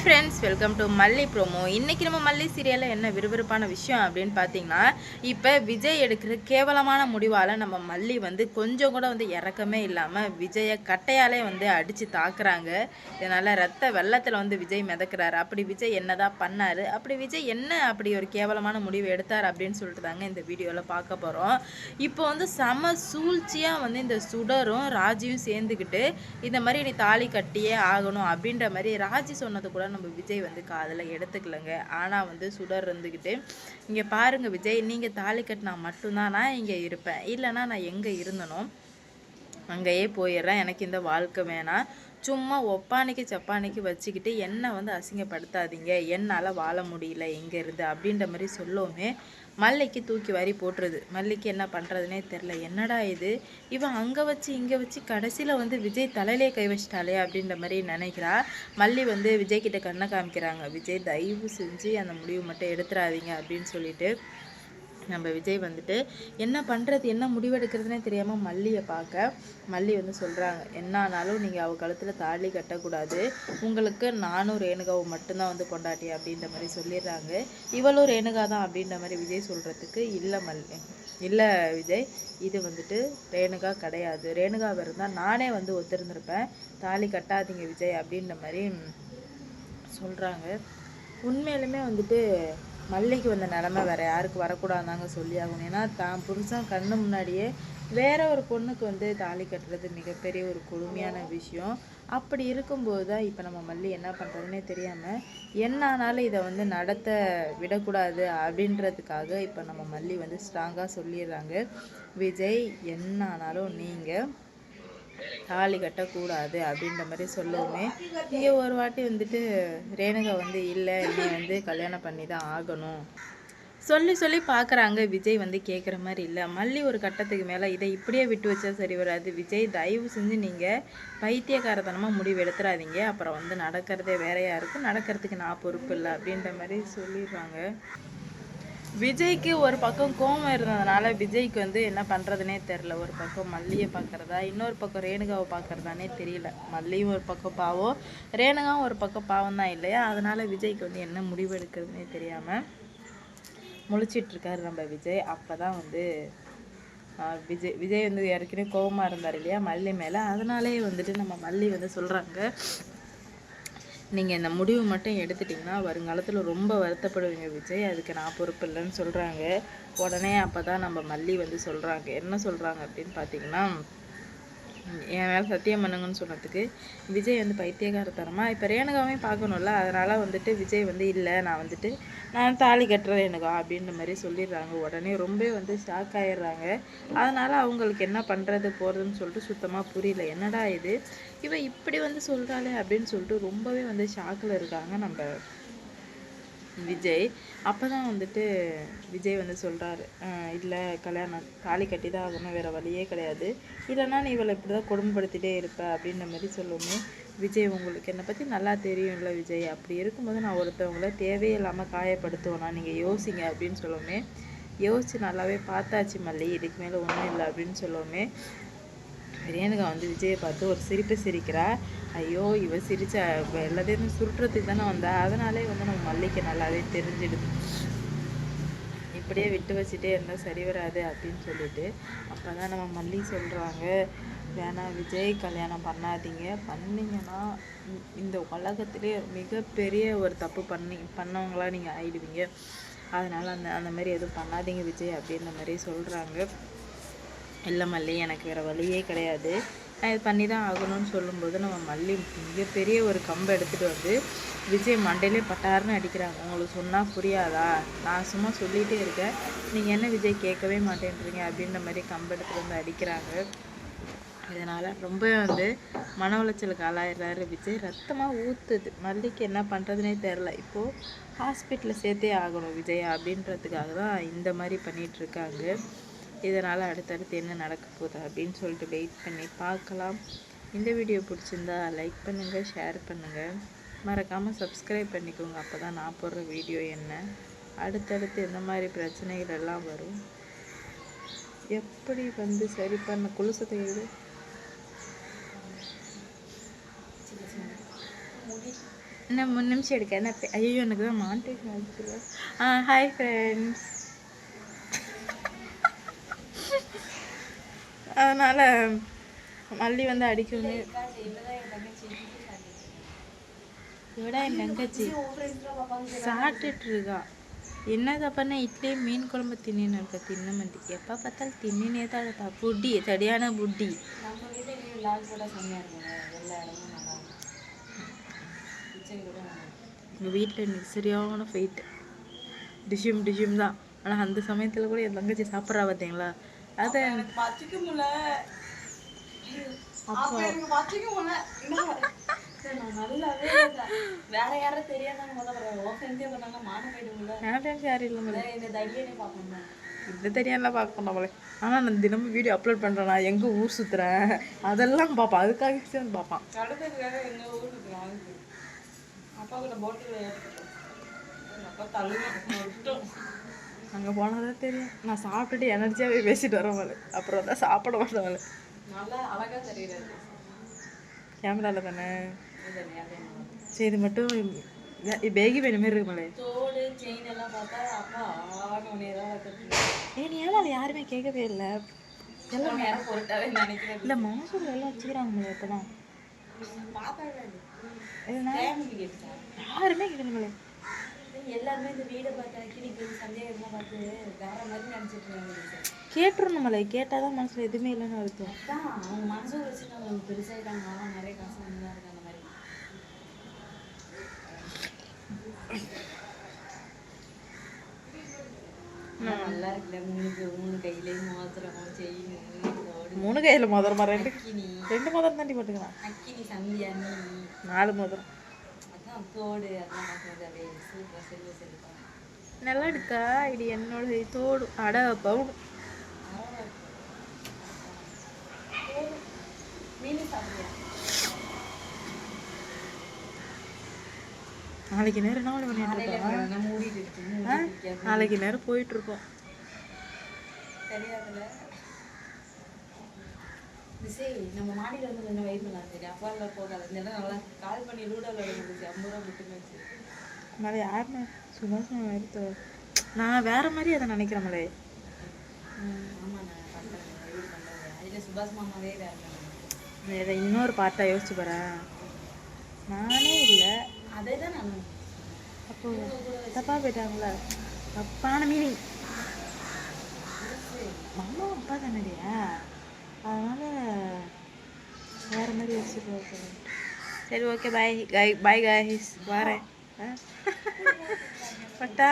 Friends welcome to Malli promo இன்னைக்கு நம்ம மல்லி சீரியலில் என்ன விறுவிறுப்பான விஷயம் அப்படின்னு பார்த்தீங்கன்னா இப்போ விஜய் எடுக்கிற கேவலமான முடிவால் நம்ம மல்லி வந்து கொஞ்சம் கூட வந்து இறக்கமே இல்லாமல் விஜயை கட்டையாலே வந்து அடித்து தாக்குறாங்க. இதனால் ரத்த வெள்ளத்தில் வந்து விஜய் மிதக்கிறாரு. அப்படி விஜய் என்னதான் பண்ணார்? அப்படி விஜய் என்ன அப்படி ஒரு கேவலமான முடிவு எடுத்தார் அப்படின்னு சொல்லிட்டு தாங்க இந்த வீடியோவில் பார்க்க போகிறோம் இப்போ வந்து செம சூழ்ச்சியாக வந்து இந்த சுடரும் ராஜியும் சேர்ந்துக்கிட்டு இந்த மாதிரி நீ தாலி கட்டியே ஆகணும் அப்படின்ற மாதிரி ராஜி சொன்னது கூட நம்ம விஜய் வந்து காதில் எடுத்துக்கலங்க. ஆனால் வந்து சுடர் இருந்துக்கிட்டு இங்கே பாருங்க விஜய் நீங்கள் தாலி கட்டினா மட்டும்தான் நான் இங்கே இருப்பேன். இல்லைன்னா நான் எங்கே இருந்தனோ அங்கேயே போயிடுறேன். எனக்கு இந்த வாழ்க்கை வேணாம். சும்மா ஒப்பானைக்கு சப்பானைக்கு வச்சுக்கிட்டு என்னை வந்து அசிங்கப்படுத்தாதீங்க. என்னால் வாழ முடியல எங்கேருந்து அப்படின்ற மாதிரி சொல்லவுமே மல்லிக்கு தூக்கி வாரி போட்டுருது. மல்லிக்கு என்ன பண்ணுறதுனே தெரில என்னடா இது? இவன் அங்கே வச்சு இங்கே வச்சு கடைசியில் வந்து விஜய் தலையிலே கை வச்சிட்டாலே அப்படின்ற மாதிரி நினைக்கிறா. மல்லி வந்து விஜய் கிட்ட கண்ணை காமிக்கிறாங்க. விஜய் தயவு செஞ்சு அந்த முடிவு மட்டும் எடுத்துடாதீங்க அப்படின்னு சொல்லிட்டு நம்ம விஜய் வந்துட்டு என்ன பண்ணுறது என்ன முடிவெடுக்கிறதுனே தெரியாமல் மல்லியை பார்க்க. மல்லி வந்து சொல்கிறாங்க என்ன ஆனாலும் நீங்கள் அவ கழுத்தில் தாலி கட்டக்கூடாது. உங்களுக்கு நானும் ரேணுகாவும் மட்டும்தான் வந்து கொண்டாட்டி அப்படின்ற மாதிரி சொல்லிடுறாங்க. இவளும் ரேணுகா தான் அப்படின்ற மாதிரி விஜய் சொல்கிறதுக்கு இல்லை மல்லி இல்லை விஜய் இது வந்துட்டு ரேணுகா கிடையாது. ரேணுகாவை இருந்தால் நானே வந்து ஒத்துருந்துருப்பேன். தாலி கட்டாதீங்க விஜய் அப்படின்ற மாதிரி சொல்கிறாங்க உண்மையிலுமே வந்துட்டு மல்லிக்கு வந்த நிலமை வேற. யாருக்கு வரக்கூடாதாங்க சொல்லி ஆகணும் ஏன்னா தான் புருஷன் கண்ணு முன்னாடியே வேற ஒரு பொண்ணுக்கு வந்து தாலி கட்டுறது மிகப்பெரிய ஒரு கொடுமையான விஷயம். அப்படி இருக்கும்போது தான் இப்போ நம்ம மல்லி என்ன பண்ணுறதுனே தெரியாமல் என்ன ஆனாலும் இதை வந்து நடத்த விடக்கூடாது அப்படின்றதுக்காக இப்போ நம்ம மல்லி வந்து ஸ்ட்ராங்காக சொல்லிடுறாங்க. விஜய் என்ன ஆனாலும் நீங்கள் தாலி கட்டக்கூடாது அப்படின்ற மாதிரி சொல்லவுமே. இங்கே ஒரு வாட்டி வந்துட்டு ரேணுகா வந்து இல்லை நீ வந்து கல்யாணம் பண்ணி தான் ஆகணும். சொல்லி சொல்லி பார்க்குறாங்க விஜய் வந்து கேட்குற மாதிரி இல்லை. மல்லி ஒரு கட்டத்துக்கு மேலே இதை இப்படியே விட்டு வச்சா சரி வராது. விஜய் தயவு செஞ்சு நீங்கள் பைத்தியக்காரத்தனமாக முடிவு எடுத்துடாதீங்க அப்புறம் வந்து நடக்கிறதே வேறையாக இருக்கும் நடக்கிறதுக்கு நான் பொறுப்பு இல்லை அப்படின்ற மாதிரி சொல்லிடுறாங்க. விஜய்க்கு ஒரு பக்கம் கோவம் இருந்ததுனால விஜய்க்கு வந்து என்ன பண்ணுறதுனே தெரில ஒரு பக்கம் மல்லியை பார்க்குறதா இன்னொரு பக்கம் ரேணுகாவை பார்க்குறதானே தெரியல. மல்லியும் ஒரு பக்கம் பாவம் ரேணுகாவும் ஒரு பக்கம் பாவம் தான் இல்லையா? அதனால் விஜய்க்கு வந்து என்ன முடிவு எடுக்கிறதுனே தெரியாமல் முழிச்சிட்ருக்காரு நம்ம விஜய். அப்போ தான் வந்து விஜய் விஜய் வந்து ஏற்கனவே கோவமாக இருந்தார் இல்லையா மல்லி மேலே? அதனாலே வந்துட்டு நம்ம மல்லி வந்து சொல்கிறாங்க நீங்கள் இந்த முடிவு மட்டும் எடுத்துட்டிங்கன்னா வருங்காலத்தில் ரொம்ப வருத்தப்படுவீங்க விஜய். அதுக்கு நான் பொறுப்பு இல்லைன்னு சொல்கிறாங்க உடனே அப்போ தான் நம்ம மல்லி வந்து சொல்கிறாங்க என்ன சொல்கிறாங்க அப்படின்னு பார்த்தீங்கன்னா என் மேலே சத்தியம் பண்ணுங்கன்னு சொன்னதுக்கு விஜய் வந்து பைத்தியக்காரத்தனமாக இப்போ ரேணுகாவே பார்க்கணும்ல அதனால் வந்துட்டு விஜய் வந்து இல்லை நான் வந்துட்டு நான் தாலி கட்டுறேன் ரேணுகா அப்படின்ற மாதிரி சொல்லிடுறாங்க. உடனே ரொம்ப வந்து ஷாக் ஆயிடுறாங்க. அதனால் அவங்களுக்கு என்ன பண்ணுறது போகிறதுன்னு சொல்லிட்டு சுத்தமாக புரியல. என்னடா இது? இவன் இப்படி வந்து சொல்கிறாளே அப்படின்னு சொல்லிட்டு ரொம்பவே வந்து ஷாக்கில் இருக்காங்க நம்ம விஜய். அப்போ தான் வந்துட்டு விஜய் வந்து சொல்கிறாரு இல்லை கல்யாணம் தாலி கட்டி தான் ஆகணும் வேறு வழியே கிடையாது. இல்லைன்னா நீ இவளை இப்படி தான் கொடுமைப்படுத்திட்டே இருப்ப அப்படின்ற மாதிரி சொல்லுவோமே விஜய் உங்களுக்கு என்னை பற்றி நல்லா தெரியும்ல விஜய். அப்படி இருக்கும்போது நான் ஒருத்தவங்கள தேவையில்லாமல் காயப்படுத்துவேனா? நீங்கள் யோசிங்க அப்படின்னு சொல்லுவோமே யோசிச்சு நல்லாவே பார்த்தாச்சு மல்லி. இதுக்கு மேலே ஒன்றும் இல்லை அப்படின்னு சொல்லுவோமே ரேணுகா வந்து விஜயை பார்த்து ஒரு சிரிப்பு சிரிக்கிறா. ஐயோ இவ சிரிச்ச எல்லாத்தையும் சுருட்டுறதுக்கு தானே வந்தா. அதனாலே வந்து நம்ம மல்லிக்கு நல்லாவே தெரிஞ்சிடுது. இப்படியே விட்டு வச்சுட்டே இருந்தால் சரி வராது அப்படின்னு சொல்லிட்டு அப்போ தான் நம்ம மல்லி சொல்கிறாங்க வேணாம் விஜய் கல்யாணம் பண்ணாதீங்க. பண்ணீங்கன்னா இந்த உலகத்திலே மிகப்பெரிய ஒரு தப்பு பண்ணி பண்ணவங்களாம் நீங்கள் ஆயிடுவீங்க. அதனால் அந்த அந்த மாதிரி எதுவும் பண்ணாதீங்க விஜய் அப்படின்ற மாதிரி சொல்கிறாங்க இல்லை மல்லி எனக்கு வேறு வழியே கிடையாது. நான் இது பண்ணி தான் ஆகணும்னு சொல்லும்போது நம்ம மல்லி மிகப்பெரிய ஒரு கம்பை எடுத்துகிட்டு வந்து விஜய் மண்டையிலே பட்டாருன்னு அடிக்கிறாங்க. உங்களுக்கு சொன்னால் புரியாதா? நான் சும்மா சொல்லிகிட்டே இருக்கேன். நீங்கள் என்ன விஜய் கேட்கவே மாட்டேன்றீங்க அப்படின்ற மாதிரி கம்பை எடுத்துகிட்டு வந்து அடிக்கிறாங்க. இதனால் ரொம்ப வந்து மன உளைச்சலுக்கு ஆளாயிடுறாரு விஜய். ரத்தமாக ஊற்றுது மல்லிக்கு என்ன பண்ணுறதுனே தெரில இப்போது ஹாஸ்பிட்டலில் சேர்த்தே ஆகணும் விஜய் அப்படின்றதுக்காக தான் இந்த மாதிரி பண்ணிகிட்ருக்காங்க இதனால் அடுத்தடுத்து என்ன நடக்க போகுது அப்படின்னு சொல்லிட்டு வெயிட் பண்ணி பார்க்கலாம். இந்த வீடியோ பிடிச்சிருந்தா லைக் பண்ணுங்கள் ஷேர் பண்ணுங்கள் மறக்காமல் சப்ஸ்கிரைப் பண்ணிக்கோங்க. அப்போ தான் நான் போடுற வீடியோ என்ன? அடுத்தடுத்து எந்த மாதிரி பிரச்சனைகள் எல்லாம் வரும். எப்படி வந்து சரி பண்ண குலுசத்தை எடு இன்னும் மூணு நிமிஷம் எடுக்க. என்ன ஐயோ எனக்கு தான் மாண்டேஷன் ஆச்சு ஆ ஹாய் ஃப்ரெண்ட்ஸ் அதனால் மல்லி வந்து அடிக்கணும் இவட என் தங்கச்சி. சாப்பிட்டுட்டு இருக்கா என்னத பண்ண? இட்லி மீன் குழம்பு தின்னு இருக்க. தின்ன மாட்டி. எப்போ பார்த்தாலும் தின்னுனே தான் இருப்பா புட்டி சரியான புட்டி. எங்கள் வீட்டில் இன்னைக்கு சரியான ஃபைட்டு டிஷ்யூம் டிஷ்யூம் தான். ஆனால் அந்த சமயத்தில் கூட என் தங்கச்சி சாப்பிட்றா பார்த்தீங்களா அதை எனக்கு பச்சிக்க முடியல. அப்போ எனக்கு முடியல. நான் நல்லாவே. வேற யாரும் தெரியாதவங்க முதல்ல உன் ஃப்ரெண்ட்ஸே பண்ணாங்க மானம் முடியல என் ஃப்ரெண்ட்ஸ் யாரும் இல்லை மேலே இந்த தைரியனே பார்க்கணும் இந்த தெரியாமலாம் பார்க்க நம்மளே. ஆனால் நான் தினமும் வீடியோ அப்லோட் பண்ணுறேன் நான் எங்கே ஊர் சுற்றுறேன் அதெல்லாம் பார்ப்பான். அதுக்காக வந்து பார்ப்பான். அப்பா கூட போட்டில் அப்பா விட்டோம் அங்கே போனால் தான் தெரியும். நான் சாப்பிட்டுட்டு எனர்ஜியாகவே பேசிட்டு வரவங்களே அப்புறம் தான் சாப்பிட மாட்டவங்களே நல்லா அழகா தெரியுறாரு கேமராவில் தானே. சரி இது மட்டும் பேகி வேணும் மாரி இருக்குங்களே தோடு செயின் எல்லாம் பார்த்தா அப்பா ஆக நேரம் வைக்கிறது ஏ நீ ஏன் அதை யாருமே கேட்கவே இல்லை. எல்லாம் இல்லை. மாசூரில் எல்லாம் வச்சுக்கிறாங்களே இப்போ தான் யாருமே கேட்கணுங்களே எல்லாருமே இந்த வீடை பார்த்தா கேட்டுருணுங்களே கேட்டால் தான் மனசில் எதுவுமே இல்லைன்னு அர்த்தம். அதான் அவங்க மனசு வச்சுருக்காங்க பெருசாயிட்டாங்க ஆனா நிறைய காசு வந்து இருக்கு அந்த மாதிரி. நல்லா இருக்குல்ல மூணு மூணு கையிலையும் மோதிரம் தோடு மூணு கையில் மோதிரமா ரெண்டு? ரெண்டு மோதிரம் தாண்டி போட்டுக்கலாம். அக்கினி சந்தியா நாலு மோதிரம். அதான் தோடு அதெல்லாம் பார்க்குறது அப்படியே சூப்பர் செல்வ செல்வம் நல்லா இருக்கா இது என்னோட தோடு. அட பவுன் நாளைக்கு நேரம் என்ன பண்ணிட்டு இருக்கோம் நாளைக்கு நேரம் போயிட்டு இருக்கோம். தெரியாதுல்ல. சரி நம்ம மாடியில் வந்து நின்று வெயிட் பண்ணலாம் சரி அப்பாவில் போகாது. நல்லா கால் பண்ணி லூடோ விளையாடுச்சு ஐம்பது ரூபா விட்டு மேலே யாருமே சுபாஷ் எடுத்து நான் வேற மாதிரி அதை நினைக்கிறேன் ஆமாம் நான் பண்ணுறேன் இதை இன்னொரு பார்ட்டாக யோசிச்சு போகிறேன் நானே இல்லை. அதே தான் நான் அப்போ தப்பா போயிட்டாங்களா தப்பான மீனிங் மாமா அப்பா தானடியா அதனால வேற மாதிரி யோசிச்சு சரி ஓகே பாய் பாய் பாய் காய்ஸ் வரேன். ஆ? பட்டா